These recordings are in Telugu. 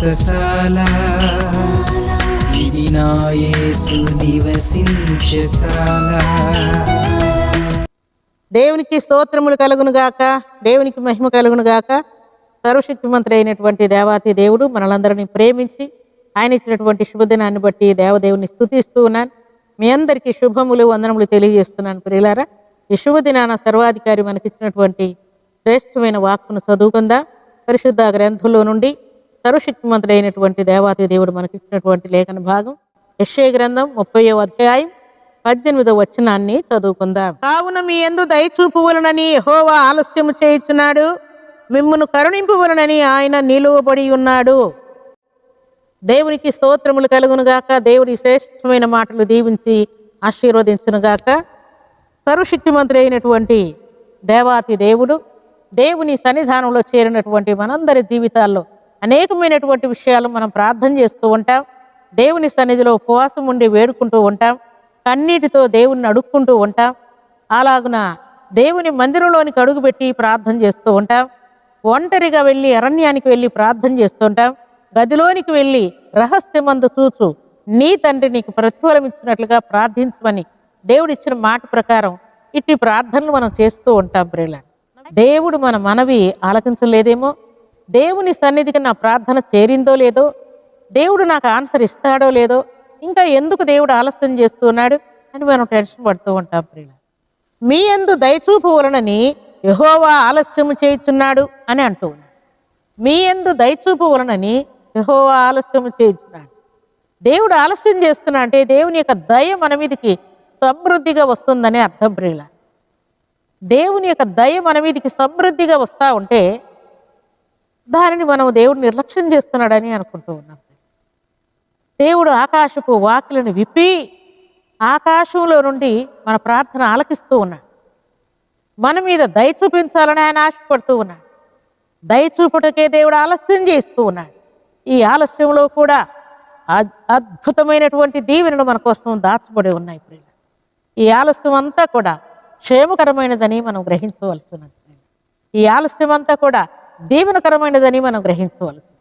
వ్రతశాల ఇది నివసించశాల దేవునికి స్తోత్రములు కలుగును గాక దేవునికి మహిమ కలుగును గాక. సర్వశక్తిమంతుడు అయినటువంటి దేవాతి దేవుడు మనలందరినీ ప్రేమించి ఆయన ఇచ్చినటువంటి శుభదినాన్ని బట్టి దేవదేవుని స్థుతిస్తూ ఉన్నాను. మీ అందరికీ శుభములు వందనములు తెలియజేస్తున్నాను ప్రియులారా. ఈ శుభదినాన సర్వాధికారి మనకిచ్చినటువంటి శ్రేష్టమైన వాక్కును చదువుకుందా. పరిశుద్ధ గ్రంథంలో నుండి సర్వశక్తిమంతుడైనటువంటి దేవాతి దేవుడు మనకిచ్చినటువంటి లేఖన భాగం. యశ్వ గ్రంథం ముప్పయో అధ్యాయం పద్దెనిమిదో వచనాన్ని చదువుకుందాం. కావున మీ ఎందు దయచూపువలనని హోవా ఆలస్యము చేయుచున్నాడు. కరుణింపు కరుణింపువలనని ఆయన నిలువబడి ఉన్నాడు. దేవునికి స్తోత్రములు కలుగునుగాక దేవుడి శ్రేష్టమైన మాటలు దీవించి ఆశీర్వదించునుగాక సర్వశక్తిమంతుడు అయినటువంటి దేవాతి దేవుడు దేవుని సన్నిధానంలో చేరినటువంటి మనందరి జీవితాల్లో అనేకమైనటువంటి విషయాలు మనం ప్రార్థన చేస్తూ ఉంటాం. దేవుని సన్నిధిలో ఉపవాసం ఉండి వేడుకుంటూ ఉంటాం. కన్నీటితో దేవుణ్ణి అడుక్కుంటూ ఉంటాం. అలాగున దేవుని మందిరంలోనికి అడుగుపెట్టి ప్రార్థన చేస్తూ ఉంటాం. ఒంటరిగా వెళ్ళి అరణ్యానికి వెళ్ళి ప్రార్థన చేస్తుంటాం గదిలోనికి వెళ్ళి రహస్యమందు చూచు నీ తండ్రి నీకు ప్రతిఫలం ఇచ్చినట్లుగా ప్రార్థించమని దేవుడిచ్చిన మాట ప్రకారం ఇట్టి ప్రార్థనలు మనం చేస్తూ ఉంటాం ప్రియుల దేవుడు మన మనవి ఆలకించలేదేమో. దేవుని సన్నిధికి నా ప్రార్థన చేరిందో లేదో దేవుడు నాకు ఆన్సర్ ఇస్తాడో లేదో ఇంకా ఎందుకు దేవుడు ఆలస్యం చేస్తున్నాడు అని మనం టెన్షన్ పడుతూ ఉంటాం ప్రియుల మీ ఎందు దయచూపు వలనని యహోవా ఆలస్యము చేయుచున్నాడు అని అంటూ ఉన్నాడు. మీ ఎందు దయచూపు వలనని యహోవా ఆలస్యము చేయించున్నాడు. దేవుడు ఆలస్యం చేస్తున్నా అంటే దేవుని యొక్క దయ మన మీదకి సమృద్ధిగా వస్తుందని అర్థం ప్రియుల దేవుని యొక్క దయ మన మీదకి సమృద్ధిగా వస్తూ ఉంటే దానిని మనం దేవుడు నిర్లక్ష్యం చేస్తున్నాడని అనుకుంటూ ఉన్నాం. దేవుడు ఆకాశపు వాకిలను విప్పి ఆకాశంలో నుండి మన ప్రార్థన ఆలకిస్తూ ఉన్నాడు. మన మీద దయ చూపించాలని ఆయన ఆశపడుతూ ఉన్నాడు. దయ చూపుటకే దేవుడు ఆలస్యం చేస్తూ ఉన్నాడు. ఈ ఆలస్యంలో కూడా అద్భుతమైనటువంటి దీవెనలు మన కోసం దాచబడి ఉన్నాయి ప్రియుల ఈ ఆలస్యం అంతా కూడా క్షేమకరమైనదని మనం గ్రహించవలసి ఉన్నది ఈ ఆలస్యం అంతా కూడా దీవెనకరమైనదని మనం గ్రహించవలసి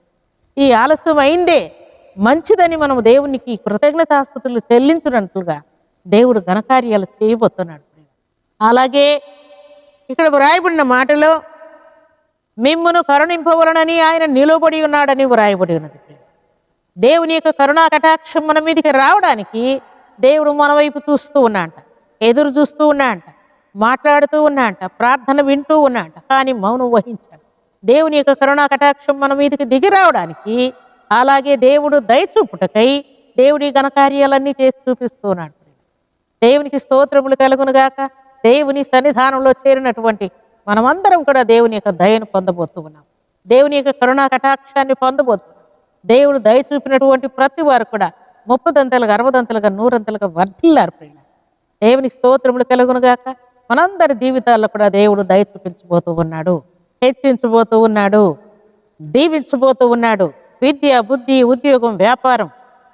ఈ ఆలస్యం అయిందే మంచిదని మనం దేవునికి కృతజ్ఞతాస్థుతులు చెల్లించినట్లుగా దేవుడు ఘనకార్యాలు చేయబోతున్నాడు. అలాగే ఇక్కడ వ్రాయబడిన మాటలో మిమ్మును కరుణింపవలనని ఆయన నిలబడి ఉన్నాడని వ్రాయబడి ఉన్నది. దేవుని యొక్క కరుణా కటాక్షం మన మీదకి రావడానికి దేవుడు మన వైపు చూస్తూ ఉన్నాంట ఎదురు చూస్తూ ఉన్నాంట మాట్లాడుతూ ఉన్నాంట ప్రార్థన వింటూ ఉన్నాంట కానీ మౌనం వహించాడు. దేవుని యొక్క కరుణా కటాక్షం మన మీదకి దిగి రావడానికి అలాగే దేవుడు దయచూపుటకై దేవుడి ఘనకార్యాలన్నీ చేసి చూపిస్తూ ఉన్నాడు దేవునికి స్తోత్రములు కలుగునుగాక దేవుని సన్నిధానంలో చేరినటువంటి మనమందరం కూడా దేవుని యొక్క దయను పొందబోతూ ఉన్నాం. దేవుని యొక్క కరుణా కటాక్షాన్ని పొందబోతున్నాం దేవుడు దయ చూపినటువంటి ప్రతి వారు కూడా ముప్పదంతలుగా అరవదంతలుగా నూరంతలుగా వర్ధిల్లారు ప్రియుల దేవునికి స్తోత్రములు కలుగునుగాక మనందరి జీవితాల్లో కూడా దేవుడు దయ చూపించబోతూ ఉన్నాడు. హెచ్చించబోతూ ఉన్నాడు దీవించబోతూ ఉన్నాడు. విద్య బుద్ధి ఉద్యోగం వ్యాపారం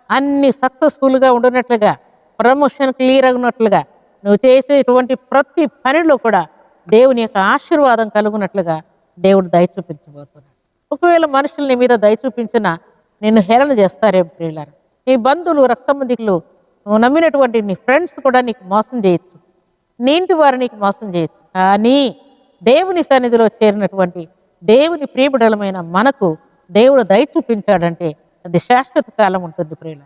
అన్ని సక్సెస్ఫుల్గా ఉండునట్లుగా ప్రమోషన్ క్లియర్ అవునట్లుగా నువ్వు చేసేటువంటి ప్రతి పనిలో కూడా దేవుని యొక్క ఆశీర్వాదం కలుగునట్లుగా దేవుడు దయ చూపించబోతున్నాడు. ఒకవేళ మనుషులు నీ మీద దయ చూపించినా నిన్ను హేళన చేస్తారేం ప్రియులారు? నీ బంధువులు రక్తమందికులు నువ్వు నమ్మినటువంటి నీ ఫ్రెండ్స్ కూడా నీకు మోసం చేయొచ్చు. నీ ఇంటి వారు నీకు మోసం చేయొచ్చు. కానీ దేవుని సన్నిధిలో చేరినటువంటి దేవుని ప్రియబిడలమైన మనకు దేవుడు దయ చూపించాడంటే అది శాశ్వత కాలం ఉంటుంది ప్రియుల.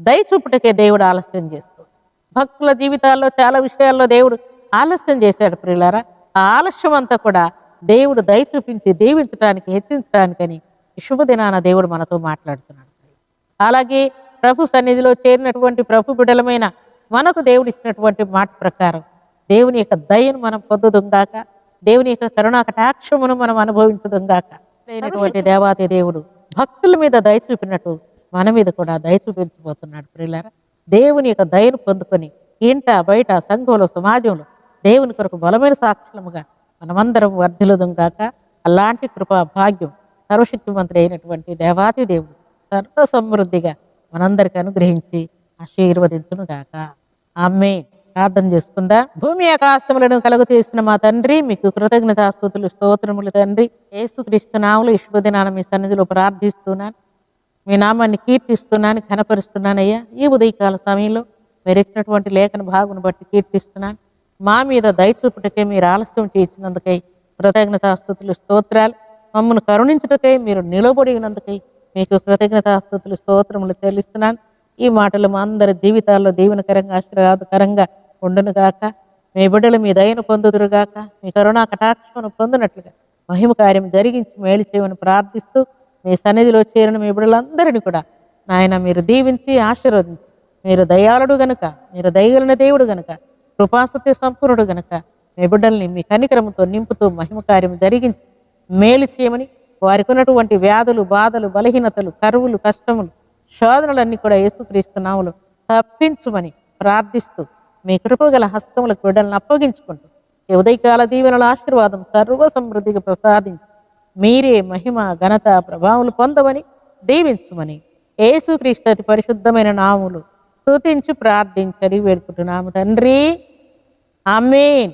దయ చూపుటకే దేవుడు ఆలస్యం చేస్తూ. భక్తుల జీవితాల్లో చాలా విషయాల్లో దేవుడు ఆలస్యం చేశాడు ప్రియులారా. ఆ ఆలస్యం అంతా కూడా దేవుడు దయ చూపించి దీవించడానికి హెచ్చించడానికని శుభదినాన దేవుడు మనతో మాట్లాడుతున్నాడు. అలాగే ప్రభు సన్నిధిలో చేరినటువంటి ప్రభు బిడలమైన మనకు దేవుడు ఇచ్చినటువంటి మాట ప్రకారం దేవుని యొక్క దయను మనం పొందుదుంగాక దేవుని యొక్క కరుణా కటాక్షమును మనం అనుభవించదుంగాక లేనటువంటి దేవాది దేవుడు భక్తుల మీద దయ చూపినట్టు మన మీద కూడా దయ చూపించబోతున్నాడు ప్రియులారా. దేవుని యొక్క దయను పొందుకొని ఇంట బయట సంఘంలో సమాజంలో దేవుని కొరకు బలమైన సాక్షులముగా మనమందరం వర్ధిలుదుంగాక అలాంటి కృపా భాగ్యం సర్వశక్తిమంతుడు అయినటువంటి దేవాది దేవుడు సర్వ సమృద్ధిగా మనందరికి అనుగ్రహించి ఆశీర్వదించును గాక. ఆమె ప్రార్థన చేసుకుందా? భూమి ఆకాశములను కలుగు చేసిన మా తండ్రి మీకు కృతజ్ఞతాస్తుతులు స్తోత్రములు తండ్రి. యేసుక్రీస్తు నాములు ఈ మీ సన్నిధిలో ప్రార్థిస్తున్నాను. మీ నామాన్ని కీర్తిస్తున్నాను కనపరుస్తున్నానయ్యా ఈ ఉదయకాల సమయంలో మీరు ఇచ్చినటువంటి లేఖన భాగును బట్టి కీర్తిస్తున్నాను. మా మీద దయచూపుటకే మీరు ఆలస్యం చేయించినందుకై కృతజ్ఞతాస్తుతులు స్తోత్రాలు. మమ్మల్ని కరుణించుటకై మీరు నిలబడినందుకై మీకు కృతజ్ఞతాస్తుతులు స్తోత్రములు చెల్లిస్తున్నాను. ఈ మాటలు మా అందరి జీవితాల్లో దీవెనకరంగా ఆశీర్వాదకరంగా ఉండునుగాక మీ బిడ్డలు మీ దయను పొందుదురుగాక మీ కరుణా కటాక్షమును పొందినట్లుగా మహిమ కార్యం జరిగించి మేలు చేయమని ప్రార్థిస్తూ మీ సన్నిధిలో చేరిన మీ బిడ్డలందరినీ కూడా నాయన మీరు దీవించి ఆశీర్వదించి మీరు దయాళుడు గనుక మీరు దయగలిన దేవుడు గనుక కృపాసత్య సంపూర్ణుడు గనుక మీ బిడ్డల్ని మీ కనికరముతో నింపుతూ మహిమ కార్యం జరిగించి మేలు చేయమని వారికి ఉన్నటువంటి వ్యాధులు బాధలు బలహీనతలు కరువులు కష్టములు శోధనలన్నీ కూడా యేసుక్రీస్తు తప్పించుమని ప్రార్థిస్తూ మీ కృపగల హస్తములకు బిడ్డలను అప్పగించుకుంటూ ఈ ఉదయకాల దీవెనల ఆశీర్వాదం సర్వ సమృద్ధిగా ప్రసాదించి మీరే మహిమ ఘనత ప్రభావం పొందమని దీవించుమని ఏసుక్రీస్తు అతి పరిశుద్ధమైన నాములు సూచించి ప్రార్థించని వేడుకుంటున్నాము తండ్రి. ఆమేన్.